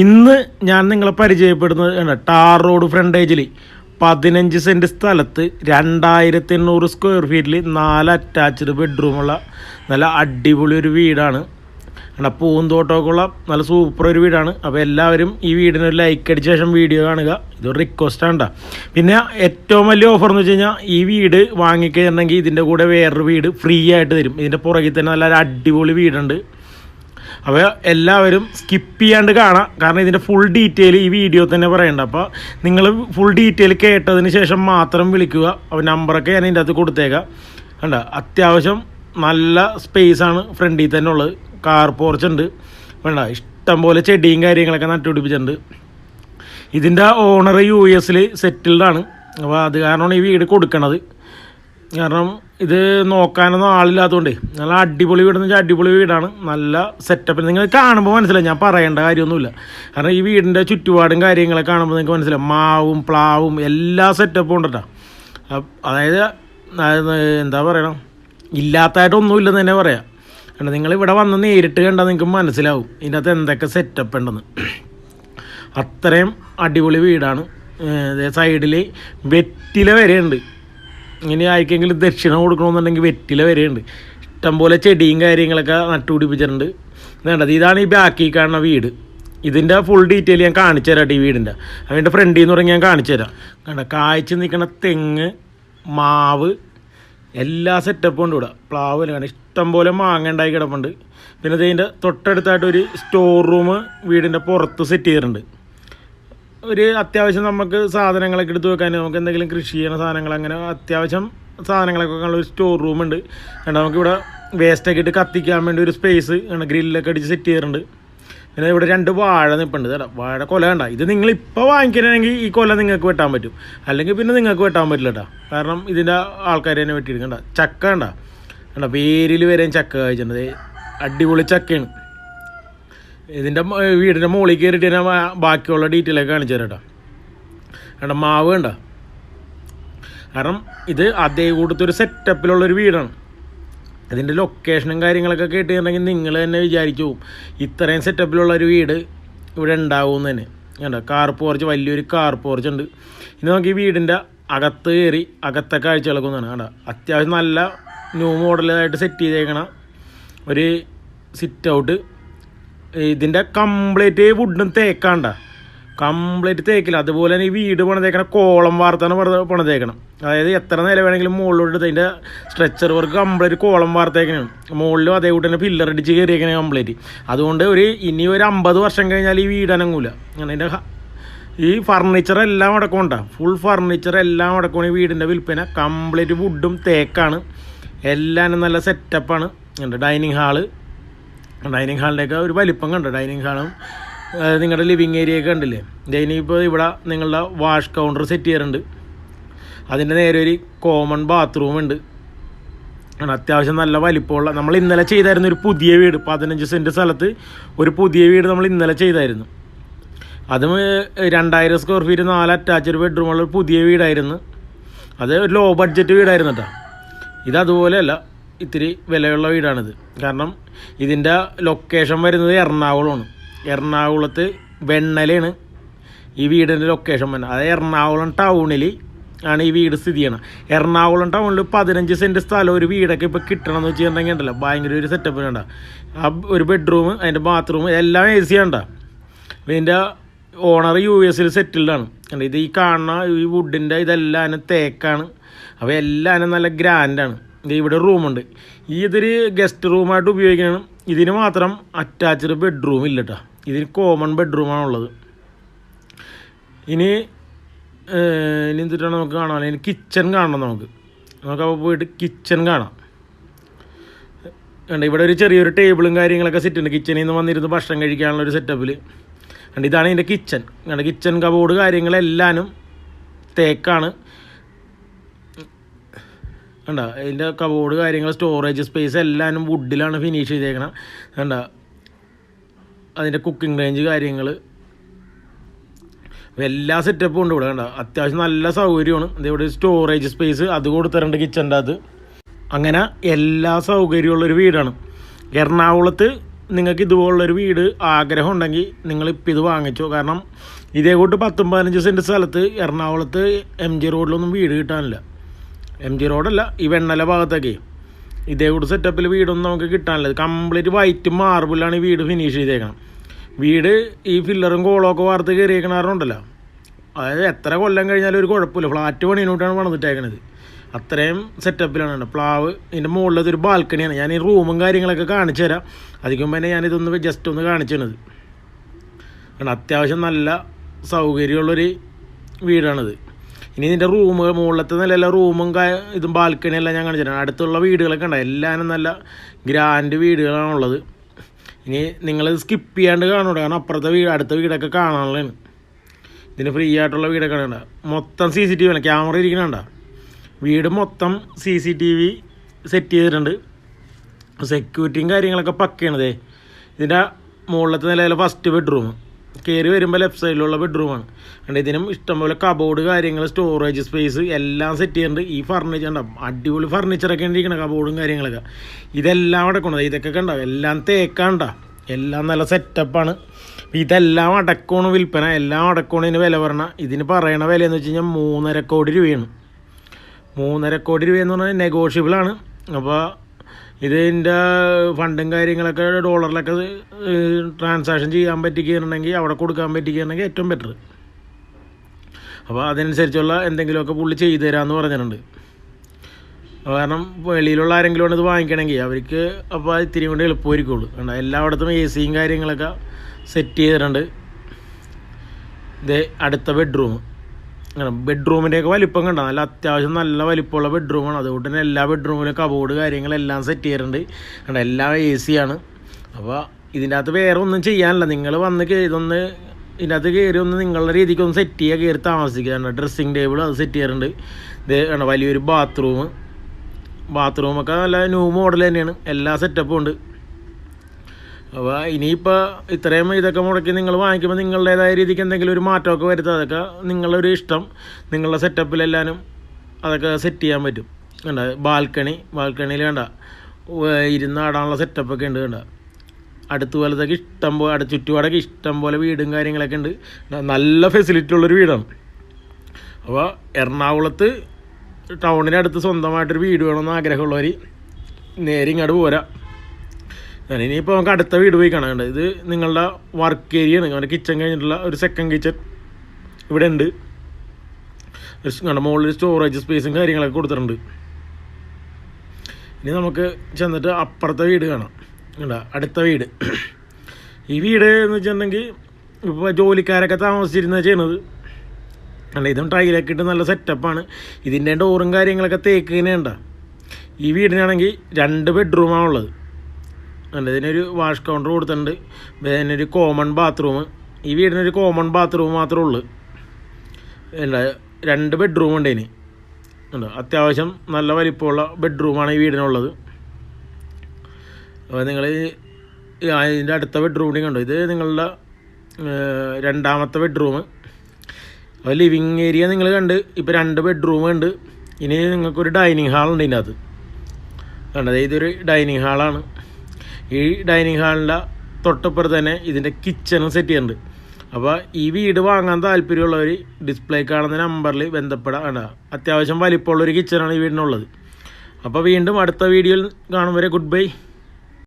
ഇന്ന് ഞാൻ നിങ്ങളെ പരിചയപ്പെടുന്നത് ടാർ റോഡ് ഫ്രണ്ടേജിൽ പതിനഞ്ച് സെന്റ് സ്ഥലത്ത് രണ്ടായിരത്തി എണ്ണൂറ് സ്ക്വയർ ഫീറ്റിൽ നാല് അറ്റാച്ച്ഡ് ബെഡ്റൂമുള്ള നല്ല അടിപൊളി ഒരു വീടാണ്. കണ്ട പൂന്തോട്ടമൊക്കെയുള്ള നല്ല സൂപ്പർ ഒരു വീടാണ്. അപ്പോൾ എല്ലാവരും ഈ വീടിന് ഒരു ലൈക്ക് അടിച്ച ശേഷം വീഡിയോ കാണുക. ഇതൊരു റിക്വസ്റ്റ് ആണ് പിന്നെ ഏറ്റവും വലിയ ഓഫർ എന്ന് വെച്ച് കഴിഞ്ഞാൽ ഈ വീട് വാങ്ങിക്കഴിഞ്ഞിട്ടുണ്ടെങ്കിൽ ഇതിന്റെ കൂടെ വേറൊരു വീട് ഫ്രീ ആയിട്ട് തരും. ഇതിന്റെ പുറകിൽ തന്നെ നല്ല അടിപൊളി വീടുണ്ട്. അപ്പോൾ എല്ലാവരും സ്കിപ്പ് ചെയ്യാണ്ട് കാണാം. കാരണം ഇതിന്റെ ഫുൾ ഡീറ്റെയിൽ ഈ വീഡിയോ തന്നെ പറയണ്ട. അപ്പോൾ നിങ്ങൾ ഫുൾ ഡീറ്റെയിൽ കേട്ടതിന് ശേഷം മാത്രം വിളിക്കുക. അപ്പോൾ നമ്പറൊക്കെ ഞാൻ ഇതിന്റെ അകത്ത് കൊടുത്തേക്കാം. കണ്ട അത്യാവശ്യം നല്ല സ്പേസ് ആണ് ഫ്രണ്ടിൽ തന്നെ ഉള്ളത്. കാർ പോർച്ച് ഉണ്ട്. വേണ്ട ഇഷ്ടം പോലെ ചെടിയും കാര്യങ്ങളൊക്കെ നട്ടുപിടിപ്പിച്ചിട്ടുണ്ട് ഇതിന്റെ ഓണർ യു എസിൽ സെറ്റിൽഡാണ് അപ്പോൾ അത് കാരണമാണ് ഈ വീട് കൊടുക്കണത്. കാരണം ഇത് നോക്കാനൊന്നും ആളില്ലാത്തതുകൊണ്ടേ നല്ല അടിപൊളി വീടെന്ന് വെച്ചാൽ അടിപൊളി വീടാണ്. നല്ല സെറ്റപ്പ് നിങ്ങൾ കാണുമ്പോൾ മനസ്സിലായി ഞാൻ പറയേണ്ട കാര്യമൊന്നുമില്ല. കാരണം ഈ വീടിന്റെ ചുറ്റുപാടും കാര്യങ്ങളൊക്കെ കാണുമ്പോൾ നിങ്ങൾക്ക് മനസ്സിലായി മാവും പ്ലാവും എല്ലാ സെറ്റപ്പും ഉണ്ട് കേട്ടോ അതായത് എന്താ പറയണം? ഇല്ലാത്തതായിട്ടൊന്നും ഇല്ലെന്ന് തന്നെ പറയാം. കാരണം നിങ്ങൾ ഇവിടെ വന്ന് നേരിട്ട് കണ്ടാൽ നിങ്ങൾക്ക് മനസ്സിലാവും. ഇതിന്റെ അകത്ത് എന്തൊക്കെ സെറ്റപ്പ് ഉണ്ടെന്ന്. അത്രയും അടിപൊളി വീടാണ്. സൈഡിൽ വെറ്റില വരെയുണ്ട്. ഇനി ആർക്കെങ്കിലും ദക്ഷിണ കൊടുക്കണമെന്നുണ്ടെങ്കിൽ വെറ്റില വരെയുണ്ട്. ഇഷ്ടംപോലെ ചെടിയും കാര്യങ്ങളൊക്കെ നട്ടുപിടിപ്പിച്ചിട്ടുണ്ട് വേണ്ടത് ഇതാണ് ഈ ബാക്കി കാണുന്ന വീട്. ഇതിന്റെ ഫുൾ ഡീറ്റെയിൽ ഞാൻ കാണിച്ചു തരാം ഈ വീടിന്റെ അതിന്റെ ഫ്രണ്ടിൽ നിന്ന് തുടങ്ങി ഞാൻ കാണിച്ചു തരാം. കണ്ട കായ്ച്ച് നിൽക്കുന്ന തെങ്ങ് മാവ് എല്ലാ സെറ്റപ്പും ഉണ്ട് ഇവിടെ. പ്ലാവ് കണ്ട ഇഷ്ടംപോലെ മാങ്ങ ഉണ്ടായി കിടപ്പുണ്ട്. പിന്നെ ഇതിന്റെ തൊട്ടടുത്തായിട്ട് ഒരു സ്റ്റോർ റൂം വീടിന്റെ പുറത്ത് സെറ്റ് ചെയ്തിട്ടുണ്ട്. ഒരു അത്യാവശ്യം നമുക്ക് സാധനങ്ങളൊക്കെ എടുത്ത് വെക്കാൻ നമുക്ക് എന്തെങ്കിലും കൃഷി ചെയ്യുന്ന സാധനങ്ങൾ അങ്ങനെ അത്യാവശ്യം സാധനങ്ങളൊക്കെ വെക്കാനുള്ള ഒരു സ്റ്റോർ റൂം ഉണ്ട്. നമുക്ക് നമുക്കിവിടെ വേസ്റ്റൊക്കെ ഇട്ട് കത്തിക്കാൻ വേണ്ടി ഒരു സ്പേസ് ആണ് ഗ്രില്ലൊക്കെ അടിച്ച് സെറ്റ് ചെയ്യാറുണ്ട് പിന്നെ ഇവിടെ രണ്ട് വാഴ നിൽപ്പുണ്ട് കേട്ടോ. വാഴ കൊല കണ്ട. ഇത് നിങ്ങൾ ഇപ്പോൾ വാങ്ങിക്കണമെങ്കിൽ ഈ കൊല നിങ്ങൾക്ക് വെട്ടാൻ പറ്റും. അല്ലെങ്കിൽ പിന്നെ നിങ്ങൾക്ക് വെട്ടാൻ പറ്റില്ല കേട്ടോ. കാരണം ഇതിന്റെ ആൾക്കാർ തന്നെ വെട്ടിയിരിക്കണ്ട ചക്ക കണ്ട. കണ്ട പേരിൽ വരെയും ചക്ക കഴിച്ചിട്ടുണ്ട് അടിപൊളി ചക്കയാണ്. ഇതിന്റെ വീടിന്റെ മുകളിൽ കയറിയിട്ട് ഞാൻ ബാക്കിയുള്ള ഡീറ്റെയിൽ കാണിച്ചു തരാം കേട്ടോ കണ്ട മാവ് കണ്ട? കാരണം ഇത് അതേ കൂട്ടത്തെ ഒരു സെറ്റപ്പിലുള്ളൊരു വീടാണ്. ഇതിന്റെ ലൊക്കേഷനും കാര്യങ്ങളൊക്കെ കേട്ടിട്ടുണ്ടെങ്കിൽ നിങ്ങൾ തന്നെ വിചാരിച്ചു ഇത്രയും സെറ്റപ്പിലുള്ള ഒരു വീട് ഇവിടെ ഉണ്ടാവും തന്നെ. കണ്ട? കാർ പോർച്ച് വലിയൊരു കാർ പോർച്ച് ഉണ്ട്. ഇനി നമുക്ക് ഈ വീടിന്റെ അകത്ത് കയറി അകത്തെ കാഴ്ചകളൊക്കെ ഒന്നാണ് കണ്ട? അത്യാവശ്യം നല്ല ന്യൂ മോഡലായിട്ട് സെറ്റ് ചെയ്തേക്കണ ഒരു സിറ്റ് ഔട്ട് ഇതിന്റെ കംപ്ലീറ്റ് വുഡും തേക്കാണ്ട. കംപ്ലീറ്റ് തേക്കില്ല. അതുപോലെ തന്നെ ഈ വീട് പണിതേക്കണം കോളം വാർത്താണ് പണിത- പണിതേക്കണം. അതായത് എത്ര നില വേണമെങ്കിലും മുകളിലോട്ട് അതിന്റെ സ്ട്രെച്ചർ വർക്ക് കംപ്ലീറ്റ് കോളം വാർത്തേക്കണം മുകളിലും അതേ കൂട്ടി തന്നെ പില്ലർ അടിച്ച് കയറിയേക്കണേ കംപ്ലീറ്റ് അതുകൊണ്ട് ഒരു ഇനി ഒരു അമ്പത് വർഷം കഴിഞ്ഞാൽ ഈ വീട് അനങ്ങൂല. അതിന്റെ ഈ ഫർണിച്ചർ എല്ലാം അടക്കമുണ്ട. ഫുൾ ഫർണിച്ചർ എല്ലാം അടക്കമാണ് ഈ വീടിന്റെ വിൽപ്പന. കംപ്ലീറ്റ് വുഡും തേക്കാണ്. എല്ലാം നല്ല സെറ്റപ്പാണ് ഉണ്ട് ഡൈനിങ് ഹാൾ ഡൈനിങ് ഹാളിന്റെയൊക്കെ ഒരു വലിപ്പം കണ്ടോ ഡൈനിങ് ഹാളും നിങ്ങളുടെ ലിവിങ് ഏരിയയൊക്കെ കണ്ടില്ലേ? ഡൈനിങ് ഇപ്പോൾ ഇവിടെ നിങ്ങളുടെ വാഷ് കൗണ്ടർ സെറ്റ് ചെയ്യാറുണ്ട്. അതിന്റെ നേരെ ഒരു കോമൺ ബാത്റൂം ഉണ്ട്. ആണ് അത്യാവശ്യം നല്ല വലിപ്പമുള്ള നമ്മൾ ഇന്നലെ ചെയ്തായിരുന്നു ഒരു പുതിയ വീട് പതിനഞ്ച് സെന്റ് സ്ഥലത്ത് ഒരു പുതിയ വീട് നമ്മൾ ഇന്നലെ ചെയ്തായിരുന്നു. അതും രണ്ടായിരം സ്ക്വയർ ഫീറ്റ് നാല് അറ്റാച്ച്ഡ് ബെഡ്റൂമുള്ള ഒരു പുതിയ വീടായിരുന്നു. അത് ഒരു ലോ ബഡ്ജറ്റ് വീടായിരുന്നു കേട്ടോ ഇത് അതുപോലെയല്ല ഇത്തിരി വിലയുള്ള വീടാണിത്. കാരണം ഇതിന്റെ ലൊക്കേഷൻ വരുന്നത് എറണാകുളമാണ്. എറണാകുളത്ത് വെണ്ണലാണ് ഈ വീടിന്റെ ലൊക്കേഷൻ വരുന്നത്. അതായത് എറണാകുളം ടൗണിൽ ആണ് ഈ വീട് സ്ഥിതി ചെയ്യണം എറണാകുളം ടൗണിൽ പതിനഞ്ച് സെന്റ് സ്ഥലം ഒരു വീടൊക്കെ ഇപ്പോൾ കിട്ടണം എന്ന് വെച്ചിട്ടുണ്ടെങ്കിൽ ഉണ്ടല്ലോ. ഭയങ്കര ഒരു സെറ്റപ്പ് വേണ്ട ആ ഒരു ബെഡ്റൂം അതിന്റെ ബാത്റൂം എല്ലാം എ സി ആണ് ഇതിന്റെ ഓണർ യു എസിൽ സെറ്റിൽഡാണ് കണ്ട ഇത് ഈ കാണുന്ന ഈ വുഡിന്റെ ഇതെല്ലാം തേക്കാണ്. അപ്പോൾ എല്ലാം നല്ല ഗ്രാൻഡാണ് ഇത് ഇവിടെ റൂമുണ്ട് ഈ ഇതൊരു ഗസ്റ്റ് റൂമായിട്ട് ഉപയോഗിക്കണം. ഇതിന് മാത്രം അറ്റാച്ച്ഡ് ബെഡ്റൂം ഇല്ല കേട്ടോ ഇതിന് കോമൺ ബെഡ്റൂമാണുള്ളത് ഇനി ഇനി എന്തിട്ടാണ് നമുക്ക് കാണാൻ ഇനി കിച്ചൺ കാണണം നമുക്ക്. നമുക്ക് അപ്പോൾ പോയിട്ട് കിച്ചൺ കാണാം. കണ്ട ഇവിടെ ഒരു ചെറിയൊരു ടേബിളും കാര്യങ്ങളൊക്കെ സെറ്റ് ഉണ്ട്. കിച്ചണിൽ നിന്ന് വന്നിരുന്ന് ഭക്ഷണം കഴിക്കാനുള്ള ഒരു സെറ്റപ്പിൽ കണ്ട ഇതാണ് ഇതിന്റെ കിച്ചൺ കണ്ട കിച്ചൺ കബോർഡ് കാര്യങ്ങളെല്ലാനും തേക്കാണ്. കണ്ട അതിന്റെ കബോർഡ് കാര്യങ്ങൾ സ്റ്റോറേജ് സ്പേസ് എല്ലാനും വുഡിലാണ് ഫിനിഷ് ചെയ്തേക്കണം. കണ്ട അതിന്റെ കുക്കിംഗ് റേഞ്ച് കാര്യങ്ങൾ എല്ലാ സെറ്റപ്പും ഉണ്ട് ഇവിടെ കണ്ട. അത്യാവശ്യം നല്ല സൗകര്യമാണ്. ഇതിവിടെ സ്റ്റോറേജ് സ്പേസ് അത് കൊടുത്തിട്ടുണ്ട് കിച്ചന്റെ അത്. അങ്ങനെ എല്ലാ സൗകര്യമുള്ളൊരു വീടാണ്. എറണാകുളത്ത് നിങ്ങൾക്ക് ഇതുപോലുള്ളൊരു വീട് ആഗ്രഹം ഉണ്ടെങ്കിൽ നിങ്ങൾ ഇപ്പം ഇത് വാങ്ങിച്ചോ. കാരണം ഇതേ കൂട്ട് പത്തും പതിനഞ്ച് സെന്റ് സ്ഥലത്ത് എറണാകുളത്ത് എം ജി റോഡിലൊന്നും വീട് കിട്ടാനില്ല. എം ജി റോഡല്ല ഈ വെണ്ണല ഭാഗത്തേക്ക്. ഇതേ കൂടെ സെറ്റപ്പിൽ വീടൊന്നും നമുക്ക് കിട്ടാനില്ല. കംപ്ലീറ്റ് വൈറ്റ് മാർബിളാണ് ഈ വീട് ഫിനിഷ് ചെയ്തേക്കണം വീട് ഈ ഫില്ലറും കോളൊക്കെ വാർത്ത് കയറിയേക്കണ കാരണം അതായത് എത്ര കൊല്ലം കഴിഞ്ഞാലും ഒരു കുഴപ്പമില്ല. ഫ്ലാറ്റ് പണിയിലോട്ടാണ് പണിതിട്ടേക്കണത്. അത്രയും സെറ്റപ്പിലാണ് പ്ലാവ് ഇതിന്റെ മുകളിലത് ഒരു ബാൽക്കണിയാണ് ഞാൻ ഈ റൂമും കാര്യങ്ങളൊക്കെ കാണിച്ചു തരാം. അതിന് മുമ്പ് തന്നെ ഞാനിതൊന്ന് ജസ്റ്റ് ഒന്ന് കാണിച്ചു തന്നത്. കാരണം അത്യാവശ്യം നല്ല സൗകര്യമുള്ളൊരു വീടാണിത്. ഇനി ഇതിന്റെ റൂം മുകളിലത്തെ എല്ലാ റൂമും ഇതും ബാൽക്കണി എല്ലാം ഞാൻ കാണിച്ചു തരാം അടുത്തുള്ള വീടുകളൊക്കെ ഉണ്ട്. എല്ലാവരും നല്ല ഗ്രാൻഡ് വീടുകളാണുള്ളത് ഇനി നിങ്ങൾ സ്കിപ്പ് ചെയ്യാണ്ട് കാണൂടെ കാരണം അപ്പുറത്തെ വീട് അടുത്ത വീടൊക്കെ കാണാനുള്ളതാണ്. ഇതിന് ഫ്രീ ആയിട്ടുള്ള വീടൊക്കെ ഉണ്ട്. മൊത്തം സി സി ടി വി ആണ്. ക്യാമറ ഇരിക്കണണ്ട വീട് മൊത്തം C C T V set ചെയ്തിട്ടുണ്ട്. സെക്യൂരിറ്റിയും കാര്യങ്ങളൊക്കെ പക്കയാണതേ ഇതിന്റെ മുകളിലത്തെ നിലയിലെ ഫസ്റ്റ് ബെഡ്റൂം കയറി വരുമ്പോൾ ലെഫ്റ്റ് സൈഡിലുള്ള ബെഡ്റൂമാണ് കണ്ട് ഇതിനും ഇഷ്ടംപോലെ കബോർഡ് കാര്യങ്ങൾ സ്റ്റോറേജ് സ്പേസ് എല്ലാം സെറ്റ് ചെയ്യുന്നുണ്ട് ഈ ഫർണിച്ചർ ഉണ്ടാവും അടിപൊളി ഫർണിച്ചറൊക്കെ ഇരിക്കണം കബോർഡും കാര്യങ്ങളൊക്കെ. ഇതെല്ലാം അടക്കണം ഇതൊക്കെ ഉണ്ടാവും എല്ലാം തേക്കാണ്ട എല്ലാം നല്ല സെറ്റപ്പാണ് ഇതെല്ലാം അടക്കമാണ് വിൽപ്പന. എല്ലാം അടക്കമാണ് ഇതിന് വില പറഞ്ഞ. ഇതിന് പറയണ വില എന്ന് വെച്ച് കഴിഞ്ഞാൽ മൂന്നര കോടി രൂപയാണ്. മൂന്നര കോടി രൂപയെന്ന് പറഞ്ഞാൽ നെഗോഷ്യബിളാണ് അപ്പോൾ ഇതിന്റെ ഫണ്ടും കാര്യങ്ങളൊക്കെ ഡോളറിലൊക്കെ ട്രാൻസാക്ഷൻ ചെയ്യാൻ പറ്റിക്കുന്നുണ്ടെങ്കിൽ അവിടെ കൊടുക്കാൻ പറ്റിക്കുന്നുണ്ടെങ്കിൽ ഏറ്റവും ബെറ്റർ അപ്പോൾ അതിനനുസരിച്ചുള്ള എന്തെങ്കിലുമൊക്കെ പുള്ളി ചെയ്തു തരാമെന്ന് പറഞ്ഞിട്ടുണ്ട്. കാരണം വെളിയിലുള്ള ആരെങ്കിലും ആണ് ഇത് വാങ്ങിക്കണമെങ്കിൽ അവർക്ക് അപ്പോൾ ഇത്തിരി കൊണ്ട് എളുപ്പമായിരിക്കുള്ളൂ. കണ്ട എല്ലായിടത്തും എ സിയും കാര്യങ്ങളൊക്കെ സെറ്റ് ചെയ്തിട്ടുണ്ട്. ഇത് അടുത്ത ബെഡ്റൂം ബെഡ്റൂമിന്റെയൊക്കെ വലിപ്പം കണ്ടോ? നല്ല അത്യാവശ്യം നല്ല വലിപ്പമുള്ള ബെഡ്റൂമാണ് അതുകൊണ്ട് തന്നെ എല്ലാ ബെഡ്റൂമിലും കബോർഡ് കാര്യങ്ങളെല്ലാം സെറ്റ് ചെയ്യാറുണ്ട് കണ്ട? എല്ലാം എ സിയാണ് അപ്പോൾ ഇതിന്റെ അകത്ത് വേറെ ഒന്നും ചെയ്യാനില്ല. നിങ്ങൾ വന്ന് ഇതൊന്ന് ഇതിന്റെ അകത്ത് കയറി ഒന്ന് നിങ്ങളുടെ രീതിക്ക് ഒന്ന് സെറ്റ് ചെയ്യുക കയറി താമസിക്കുക. ഡ്രസ്സിങ് ടേബിൾ അത് സെറ്റ് ചെയ്യാറുണ്ട് ഇത് വലിയൊരു ബാത്റൂം ബാത്റൂമൊക്കെ നല്ല ന്യൂ മോഡൽ തന്നെയാണ്. എല്ലാ സെറ്റപ്പും ഉണ്ട്. അപ്പോൾ ഇനിയിപ്പോൾ ഇത്രയും ഇതൊക്കെ മുടക്കി നിങ്ങൾ വാങ്ങിക്കുമ്പോൾ നിങ്ങളുടേതായ രീതിക്ക് എന്തെങ്കിലും ഒരു മാറ്റമൊക്കെ വരുത്തുക അതൊക്കെ നിങ്ങളുടെ ഒരു ഇഷ്ടം. നിങ്ങളുടെ സെറ്റപ്പിലെല്ലാനും അതൊക്കെ സെറ്റ് ചെയ്യാൻ പറ്റും. കണ്ട? ബാൽക്കണി. ബാൽക്കണിയിൽ കണ്ട? ഇരുന്ന് ഇരുന്നാടാനുള്ള സെറ്റപ്പൊക്കെ ഉണ്ട് കണ്ട? അടുത്ത പോലത്തൊക്കെ ഇഷ്ടം പോലെ അടുത്ത ചുറ്റുപാടൊക്കെ ഇഷ്ടം പോലെ വീടും കാര്യങ്ങളൊക്കെ ഉണ്ട്. നല്ല ഫെസിലിറ്റി ഉള്ളൊരു വീടാണ്. അപ്പോൾ എറണാകുളത്ത് ടൗണിനടുത്ത് സ്വന്തമായിട്ടൊരു വീട് വേണമെന്ന് ആഗ്രഹമുള്ളവർ നേരെ ഇങ്ങോട്ട് പോരാ. ഞാൻ ഇനിയിപ്പോൾ നമുക്ക് അടുത്ത വീട് പോയി കാണാനുണ്ട് ഇത് നിങ്ങളുടെ വർക്ക് ഏരിയ ആണ്. നമ്മുടെ കിച്ചൺ കഴിഞ്ഞിട്ടുള്ള ഒരു സെക്കൻഡ് കിച്ചൺ ഇവിടെ ഉണ്ട്. നിങ്ങളുടെ മുകളിൽ സ്റ്റോറേജ് സ്പേസും കാര്യങ്ങളൊക്കെ കൊടുത്തിട്ടുണ്ട്. ഇനി നമുക്ക് ചെന്നിട്ട് അപ്പുറത്തെ വീട് കാണാം. കണ്ട അടുത്ത വീട്. ഈ വീട് എന്ന് വെച്ചിട്ടുണ്ടെങ്കിൽ ഇപ്പോൾ ജോലിക്കാരൊക്കെ താമസിച്ചിരുന്ന ചെയ്യണത്. അല്ല ഇതും ടൈലൊക്കെ ഇട്ട് നല്ല സെറ്റപ്പാണ് ഇതിന്റെ ഡോറും കാര്യങ്ങളൊക്കെ തേക്ക് ഈ വീടിനാണെങ്കിൽ രണ്ട് ബെഡ്റൂമാണ് ഉള്ളത്. ഉണ്ട് ഇതിനൊരു വാഷ് കൗണ്ടർ കൊടുത്തിട്ടുണ്ട്. ഇതിനൊരു കോമൺ ബാത്റൂം ഈ വീടിനൊരു കോമൺ ബാത്റൂം മാത്രമേ ഉള്ളൂ. അല്ല രണ്ട് ബെഡ്റൂം ഉണ്ട് ഇനി. ഉണ്ട് അത്യാവശ്യം നല്ല വലിപ്പമുള്ള ബെഡ്റൂമാണ് ഈ വീടിനുള്ളത്. അപ്പോൾ നിങ്ങൾ ഇതിന്റെ അടുത്ത ബെഡ്റൂം കണ്ടോ? ഇത് നിങ്ങളുടെ രണ്ടാമത്തെ ബെഡ്റൂം അപ്പോൾ ലിവിങ് ഏരിയ നിങ്ങൾ കണ്ട് ഇപ്പോൾ രണ്ട് ബെഡ്റൂം ഉണ്ട്. ഇനി നിങ്ങൾക്കൊരു ഡൈനിങ് ഇതിന്റെ അകത്ത് കണ്ടത് ഇതൊരു ഡൈനിങ് ഹാളാണ് ഈ ഡൈനിങ് ഹാളിന്റെ തൊട്ടപ്പുറത്ത് തന്നെ ഇതിന്റെ കിച്ചണും സെറ്റ് ചെയ്യുന്നുണ്ട്. അപ്പോൾ ഈ വീട് വാങ്ങാൻ താല്പര്യമുള്ളവർ ഡിസ്പ്ലേ കാണുന്ന നമ്പറിൽ ബന്ധപ്പെടാ അത്യാവശ്യം വലിപ്പമുള്ളൊരു കിച്ചണാണ് ഈ വീടിനുള്ളത്. അപ്പോൾ വീണ്ടും അടുത്ത വീഡിയോയിൽ കാണും വരെ. Good bye